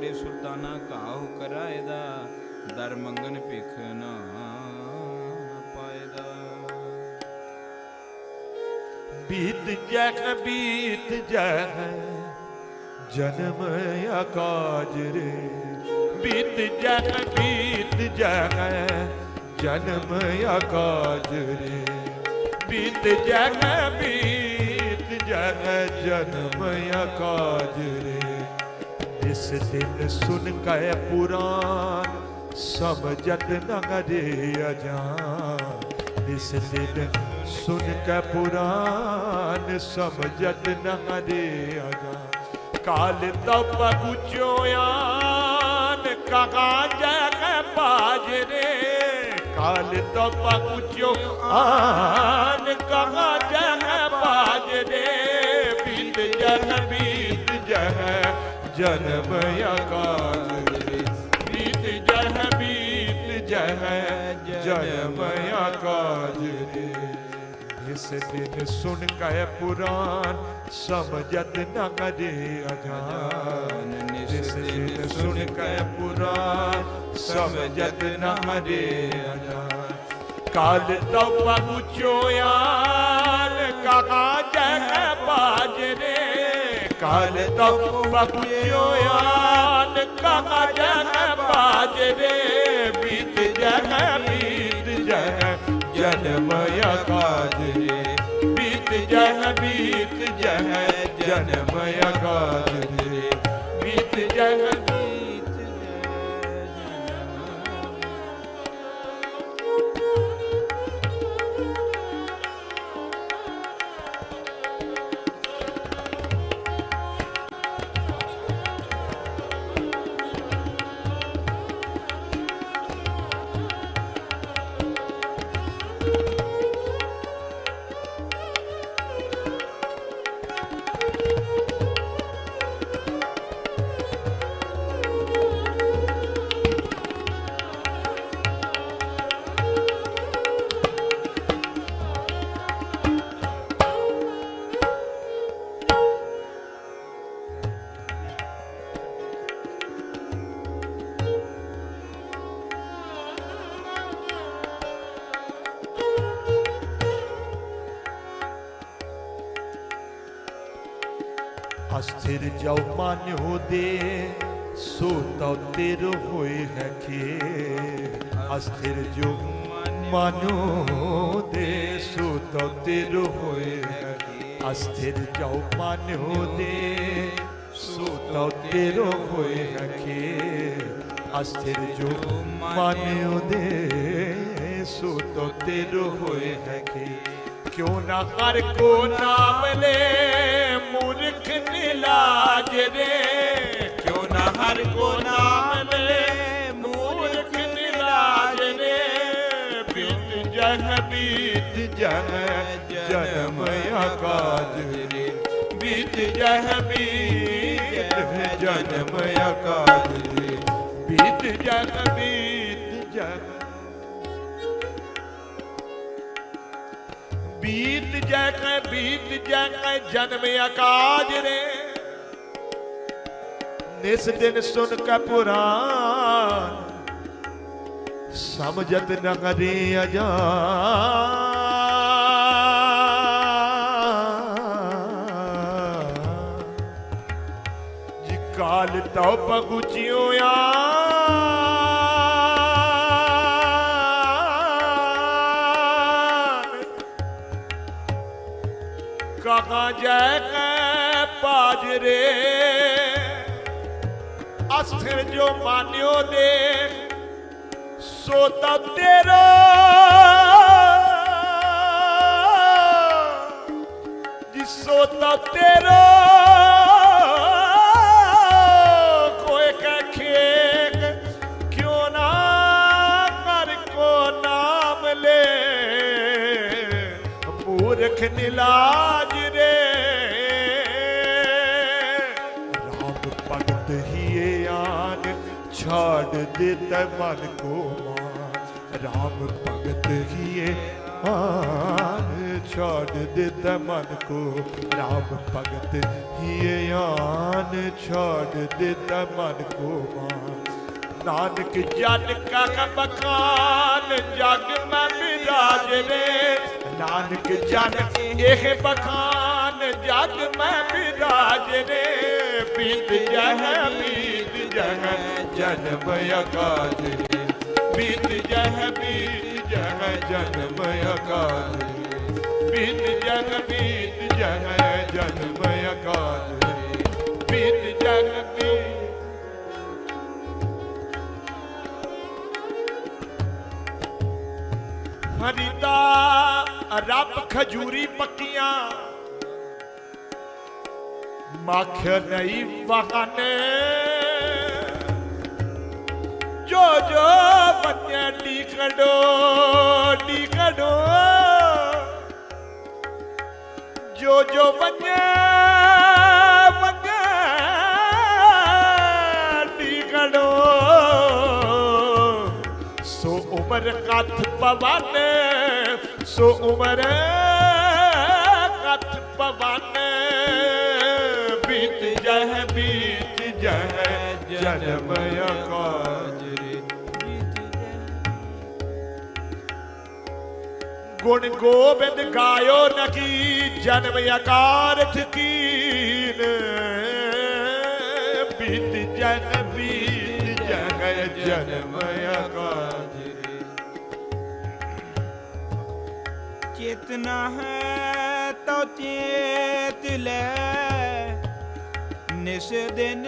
ਕਰੇ ਸੁਲਤਾਨਾ ਕਾਹੂ ਕਰਾਇਦਾ ਦਰ ਮੰਗਨ ਭਿਖ ਨਾ ਪਾਇਦਾ ਬੀਤ ਜਹ ਬੀਤ ਜੈ, ਜਨਮ ਆਕਾਜ ਰੇ। ਬੀਤ ਜਹ ਬੀਤ ਜਹ ਜਨਮ ਆਕਾਜ ਰੇ। ਬੀਤ ਜਹ ਬੀਤ ਜਹ ਜਨਮ ਆਕਾਜ ਰੇ। ਇਸ ਦਿਨ ਸੁਨ ਕੈ ਪੁਰਾਨ, ਸਮਝਤ ਨਗਰੇ ਅਜਾਨ। ਇਸ ਦਿਨ ਸੁਨ ਕੈ ਪੁਰਾਨ, ਸਮਝਤ ਨਗਰੇ ਅਜਾਨ। ਕਾਲ ਤਪ ਗੁਚੋਆਨ ਕਹਾ ਜਗ ਬਾਜਰੇ ਕਾਲ ਤਪ ਗੁਚੋਆਨ ਕਹਾ ਜਗ ਬਾਜਰੇ ਬੀਤ ਜਨ, ਬੀਤ ਜਹ ਜਨਮ ਆਕਾਲ ਰੇ ਬੀਤ ਜਹ ਬੀਤ ਜਹ ਜਨਮ ਆਕਾਜ ਰੇ ਇਸ ਦਿਨ ਸੁਨ ਕੈ ਪੁਰਾਨ ਸਮਝਤ ਨ ਕਰੇ ਅਜਾਨ ਇਸ ਦਿਨ ਸੁਨ ਕੈ ਪੁਰਾਨ ਸਮਝਤ ਨ ਹਰੇ ਅਜਾਨ ਕਾਲ ਤਉ ਪਹੁੰਚੋਆਨ ਕਹਾ ਜਹ ਬਾਜਰੇ ਕਾਲ ਤਉ ਪਹੁੰਚੋਆਨ ਕਹਾ ਜਹ ਬਾਜਰੇ ਬੀਤ ਜਹ ਬੀਤ ਜਹ, ਜਨਮ ਆਕਾਜ ਰੇ ਬੀਤ ਜਹ ਬੀਤ ਜਹ, ਜਨਮ ਆਕਾਜ ਰੇ ਬੀਤ ਜਹ ਅਸਥਿਰ ਜਾਉ ਮਾਨਿਓ ਦੇ ਸੋ ਤਉ ਤੇਰ ਹੋਏ ਹੈ ਖੇ ਅਸਥਿਰ ਜੋ ਮਾਨਿਓ ਦੇ ਸੋ ਤਉ ਤੇਰ ਹੋਏ ਹੈ ਅਸਥਿਰ ਜਾਉ ਮਾਨਿਓ ਦੇ ਸੋ ਤਉ ਤੇਰ ਹੋਏ ਹੈ ਖੇ ਅਸਥਿਰ ਜੋ ਮਾਨਿਓ ਦੇ ਸੋ ਤਉ ਤੇਰ ਹੋਏ ਹੈ ਖੇ ਕਿਉਂ ਨਾ ਹਰ ਕੋ ਨਾਮ ਲੈ? ਮੂਰਖ ਨਿਲਾਜ ਰੇ ਕਿਉਂ ਨਾ ਹਰ ਕੋ ਨਾਮ ਲੈ? ਮੂਰਖ ਨਿਲਾਜ ਰੇ ਬੀਤ ਜਨ ਬੀਤ ਜਨ, ਜਨਮ ਆਕਾਜ ਰੇ ਬੀਤ ਜਹ ਬੀਤ ਜਨਮ ਆਕਾਜ ਰੇ ਬੀਤ ਜਨ, ਬੀਤ ਬੀਤ ਜੈ ਕੈ ਬੀਤ ਜੈ ਕੈ ਜਨਮ ਆਕਾਜ ਰੇ। ਨਿਸ ਦਿਨ ਸੁਨ ਕੈ ਪੁਰਾਨ, ਸਮਝਤ ਨ ਕਰੇ ਅਜਾਨ। ਜੀ ਕਾਲ ਤਉ ਪਗੁਚਿਓ ਆਨ ਕਹਾ ਜੈ ਕੈ ਪਾਜਰੇ ਅਸਥਿਰ ਜੋ ਮਾਨਿਓ ਦੇ, ਸੋ ਤਾ ਤੇਰਾ। ਜਿਸੋ ਤਾ ਤੇਰਾ। ਕੋਈ ਕੈ ਖੇਕ ਕਿਉਂ ਨਾ ਕਰ, ਕੋ ਨਾਮ ਲੈ। ਮੂਰਖ ਨਿਲਾਜ ਭਗਤ ਹੀਏ ਆਨ ਛਾੜ ਦਿੱਤਾ ਮਨ ਕੋ ਮਾਨ ਰਾਮ ਭਗਤ ਹੀਏ ਆਨ ਛੱਡ ਦਿੱਤਾ ਮਨ ਕੋ। ਰਾਮ ਭਗਤ ਹੀਏ ਆਨ ਛੱਡ ਦਿੱਤਾ ਮਨ ਕੋ ਨਾਨਕ ਜਨ ਕਾ ਬਖਾਨ, ਜਗ ਮੈਂ ਬਿਰਾਜ ਰੇ। ਨਾਨਕ ਜਨ, ਇਹ ਬਖਾਨ, ਜਗ ਮੈਂ ਬਿਰਾਜ ਰੇ। ਬੀਤ ਜਹ ਬੀਤ ਜਹ, ਜਨਮ ਅਕਾਜ ਰੇ ਬੀਤ ਜਹ ਬੀਤ ਜਹ, ਜਨਮ ਅਕਾਜ ਰੇ ਜਗ ਜਹ ਬੀਤ ਜਹ, ਜਨਮ ਅਕਾਜ ਰੇ ਬੀਤ ਜਹ ਬੀਤ ਰੱਬ ਖਜੂਰੀ ਪੱਕੀਆਂ ਮੱਖ ਨਹੀਂ ਵਹਾਨੇ। ਜੋ ਜੋ ਬੰਨੇ ਡੀਕੜੋ ਡੀਕੜੋ ਜੋ ਜੋ ਬੰਨੇ ਸੋ ਉਮਰ ਕੱਥ ਪਵਾਨੇ, ਸੋ ਉਮਰ ਕੱਥ ਪਵਾਨੇ। ਜਹ ਬੀਤ ਜਹ ਜਨਮ ਅਕਾਜ ਰੇ ਗੁਣ ਗੋਬਿੰਦ ਗਾਇਓ ਨਕੀ ਜਨਮ ਆਕਾਰ ਥਕੀਨ। ਬੀਤ ਜਨ ਬੀਤ ਜਗ ਜਨਮ ਆਕਾਰ ਚੇਤਨਾ ਹੈ ਤੋ ਚੇਤ ਲੈ ਨਿਸ ਦਿਨ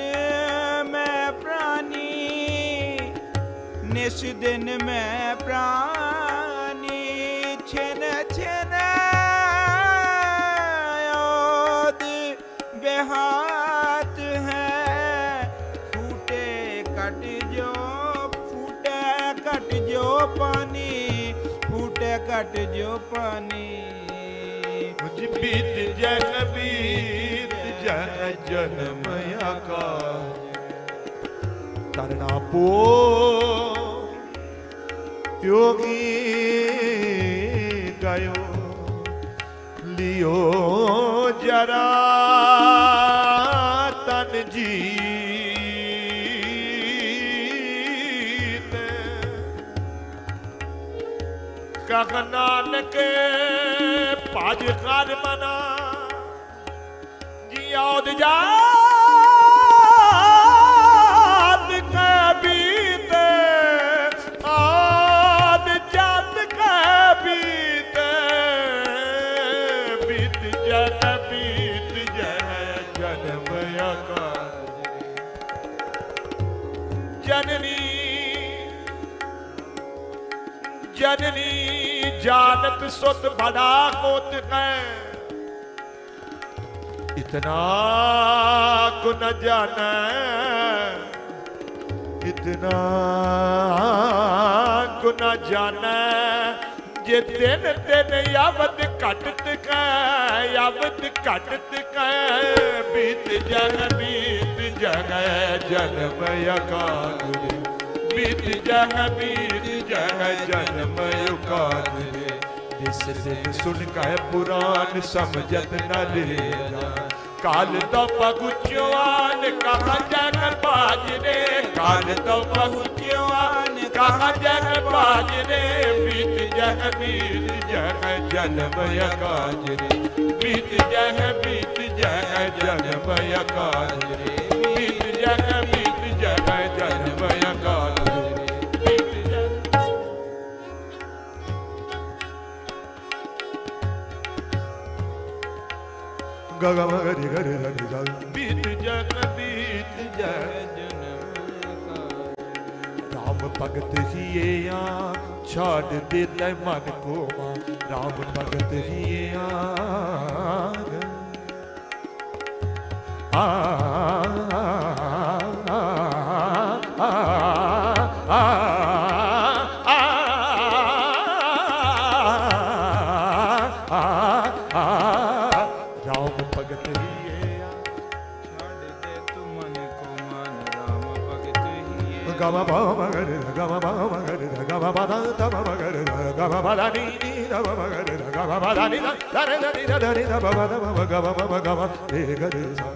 ਮੈਂ ਪ੍ਰਾਨੀ, ਨਿਸ ਦਿਨ ਮੈਂ ਪ੍ਰਾਨੀ, ਛਨ ਛਨ ਯਾਦ ਬਿਹਾਤ ਹੈ। ਫੂਟੇ ਕੱਟ ਜੋ, ਫੂਟੇ ਕੱਟ ਜੋ ਪਾਣੀ ਫੂਟੇ ਕੱਟ ਜੋ ਪਾਣੀ ਮੁਝ ਬੀਤ ਜਨ ਬੀਤ ਜਨ ਜਨਮ ਆਕਾਰ ਤਰਨਾ ਪੋ। ਯੋਗੀ ਗਾਇਓ। ਲਿਓ ਜਰਾ ਤਨ ਜੀਤ। ਕਖ ਨਾਨਕ ਭਜ ਕਰ ਮਨਾ ਜੀ ਕੈ ਬੀਤ ਆਦ ਜਾਤ ਕੈ ਬੀਤ ਬੀਤ ਜਨ, ਬੀਤ ਜਹ ਜਨਮ ਆਕਾਰ ਜਨਨੀ ਜਨਨੀ, ਜਾਨਤ ਸੁਤ ਬੜਾ ਕੋਤ ਹੈ ਇਤਨਾ ਗੁਨ ਜਾਣੈ, ਇਤਨਾ ਗੁਨ ਜਾਣੈ। ਜੇ ਦਿਨ ਦਿਨ ਯਵਤ ਘਟਤ ਕੈ ਯਵਤ ਘਟਤ ਕੈ ਬੀਤ ਜਨ ਬੀਤ ਜਨ, ਜਨਮ ਅਕਾਲ ਬੀਤ ਜਹ ਬੀਤ ਜਹ ਜਨਮ ਉਕਾਦ ਜਿਸ ਦਿਨ ਸੁਣ ਕੈ ਪੁਰਾਨ ਸਮਝਤ ਨ ਲੇਗਾ ਕਾਲ ਤੋਂ ਪਹੁੰਚਿਆਨ ਕਹਾ ਜਗ ਬਾਜ ਰੇ ਕਾਲ ਤੋਂ ਪਹੁੰਚਿਆਨ ਕਹਾ ਜਗ ਬਾਜ ਰੇ ਬੀਤ ਜਹ ਬੀਤ ਜਹ ਜਨਮ ਅਕਾਜ ਰੇ ਬੀਤ ਜਹ ਬੀਤ ਜਹ ਜਨਮ ਅਕਾਜ ਰੇ ਬੀਤ ਜਹ ਗਾ ਗਾ ਮ ਗਾ ਰੇ ਬੀਤ ਜਗ ਬੀਤ ਜਗ ਰਾਮ ਭਗਤ ਹੀਏ ਆ ਛੱਡ ਦੇ ਤੈ ਮਨ ਕੋ ਮਾ ਰਾਮ ਭਗਤ ਹੀਏ ਆ gama ba ma ga re ga ma ba ma ga re ga ma ba da da ma ma ga re ga ma ba da ni ni da ma ma ga re ga ma ba da ni da da re da ni da da ni da ba ba da ma ma ga ma ma ma ga ma re ga re sa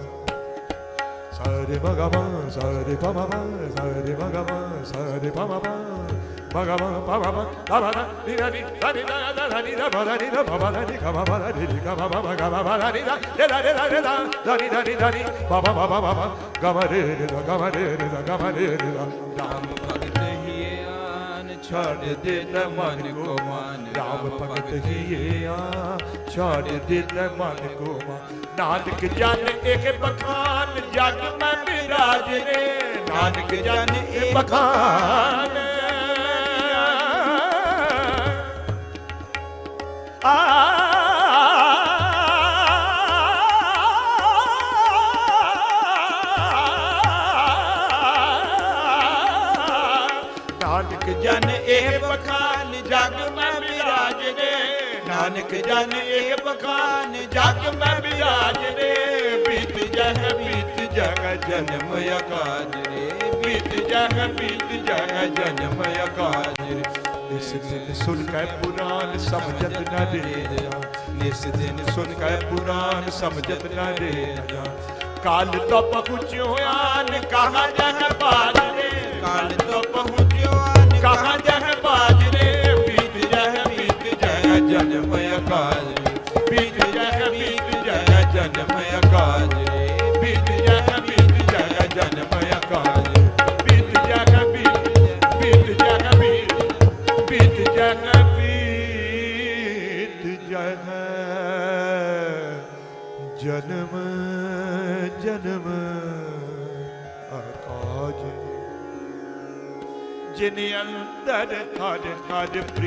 sa re ma ga ma sa re pa ma ma sa re ma ga ma sa re pa ma da ba Ram ਭਗਤ ਹੀਏ ਆਨ ਛੱਡ ਦੇ ਨ ਮਨ ਕੋ ਮਾਨ ਰਾਮ ਭਗਤ ਹੀਏ ਆਨ ਛੱਡ ਦੇ ਨ ਮਨ ਕੋ ਮਾਨ ਨਾਨਕ ਜਨ ਇੱਕ ਬਖਾਨ ਜਗ ਮੈਂ ਬਿਰਾਜ ਨੇ ਨਾਨਕ ਜਨ ਇੱਕ ਬਖਾਨ ਨਾਨਕ ਜਨ ਇਹ ਬਖਾਨ ਜਗ ਮੈਂ ਬਿਰਾਜ ਨੇ ਨਾਨਕ ਜਨ ਇਹ ਬਖਾਨ, ਜਗ ਮੈਂ ਬਿਰਾਜ ਨੇ ਬੀਤ ਜਹ, ਬੀਤ ਜਗ ਜਨਮ ਅਕਾਜ ਰੇ। ਬੀਤ ਜਹ, ਬੀਤ ਜਗ ਜਨਮ ਅਕਾਜ ਰੇ। ਇਸ ਦਿਨ ਸੁਨ ਕੇ ਪੁਰਾਨ, ਸਮਝਤ ਨ ਰੇ ਇਸ ਦਿਨ ਸੁਨ ਕੇ ਪੁਰਾਨ, ਸਮਝਤ ਨ ਰੇ ਕਾਲ ਤਪ ਪਹੁੰਚਿਓ ਆਨ ਕਹਾ ਜਹ ਬਾਜ ਜਿਨ ਅੰਦਰ ਹਰ ਹਰ ਪ੍ਰੀਤ